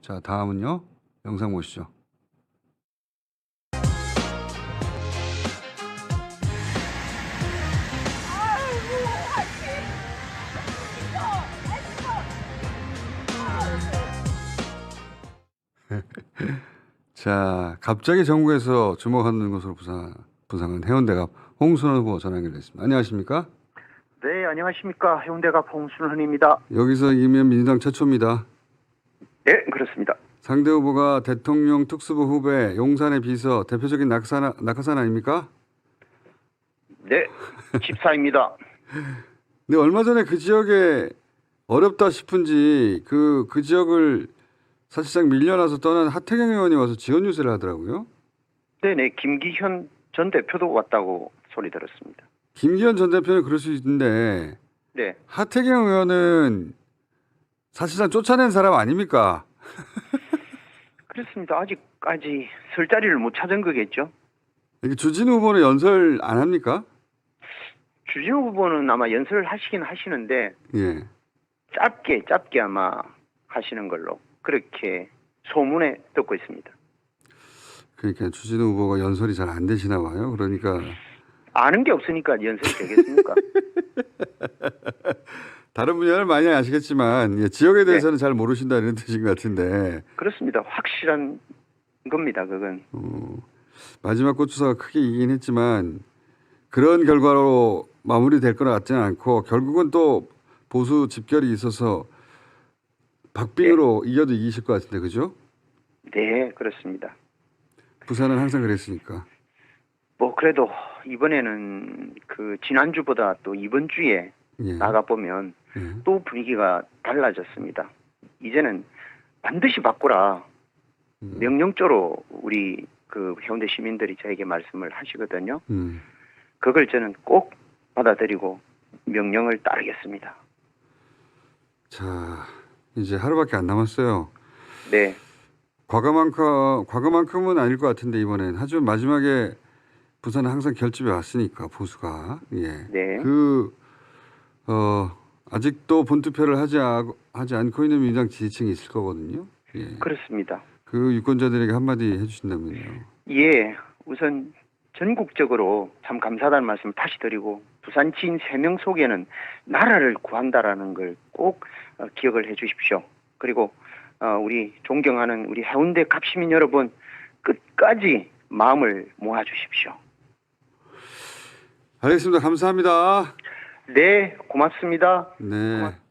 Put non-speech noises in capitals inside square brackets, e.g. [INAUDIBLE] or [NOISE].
자, 다음은요. 영상 보시죠. [LAUGHS] 자, 갑자기 전국에서 주목하는 것으로 부상, 부상한 해운대가 홍순원 후보 전화 연결됐습니다. 안녕하십니까? 네, 안녕하십니까. 해운대갑 홍순헌입니다. 여기서 이기면 민주당 최초입니다. 네, 그렇습니다. 상대 후보가 대통령 특수부 후배, 용산의 비서, 대표적인 낙산, 낙하산 아닙니까? 네, 집사입니다. [LAUGHS] 근데 얼마 전에 그 지역에 어렵다 싶은지 그, 그 지역을 사실상 밀려나서 떠난 하태경 의원이 와서 지원 유세를 하더라고요. 네네, 김기현 전 대표도 왔다고 소리 들었습니다. 김기현 전 대표는 그럴 수 있는데 네, 하태경 의원은 사실상 쫓아낸 사람 아닙니까? [LAUGHS] 그렇습니다. 아직까지 설 자리를 못 찾은 거겠죠. 이게 주진우 후보는 연설 안 합니까? 주진우 후보는 아마 연설을 하시긴 하시는데 예. 짧게 짧게 아마 하시는 걸로 그렇게 소문에 듣고 있습니다. 그러니까 주진우 후보가 연설이 잘 안 되시나 봐요. 그러니까 아는 게 없으니까 연설이 되겠습니까? [LAUGHS] 다른 분야를 많이 아시겠지만 예, 지역에 대해서는 잘 모르신다 이런 [LAUGHS] 뜻인 것 같은데 그렇습니다. 확실한 겁니다. 그건 어, 마지막 고추사가 크게 이기긴 했지만 그런 결과로 마무리될 것 같지는 않고 결국은 또 보수 집결이 있어서 박빙으로 이겨도 이기실 것 같은데 그죠? 네, 그렇습니다. 부산은 항상 그랬으니까 뭐 그래도 이번에는 그 지난주보다 또 이번 주에 예. 나가 보면 예. 또 분위기가 달라졌습니다. 이제는 반드시 바꾸라 음. 명령조로 우리 그 해운대 시민들이 저에게 말씀을 하시거든요. 음. 그걸 저는 꼭 받아들이고 명령을 따르겠습니다. 자 이제 하루밖에 안 남았어요. 네, 과거만큼 과거만큼은 아닐 것 같은데 이번엔 하지만 마지막에 부산은 항상 결집에 왔으니까 보수가 예. 네. 그 어, 아직도 본투표를 하지, 아, 하지 않고 있는 민주당 지지층이 있을 거거든요. 예. 그렇습니다. 그 유권자들에게 한마디 해주신다면요. 예, 우선 전국적으로 참 감사하다는 말씀 다시 드리고 부산 지인 3명 속에는 나라를 구한다라는 걸꼭 어, 기억을 해 주십시오. 그리고 어, 우리 존경하는 우리 해운대 갑시민 여러분 끝까지 마음을 모아 주십시오. 알겠습니다. 감사합니다. 네, 고맙습니다. 네. 고맙-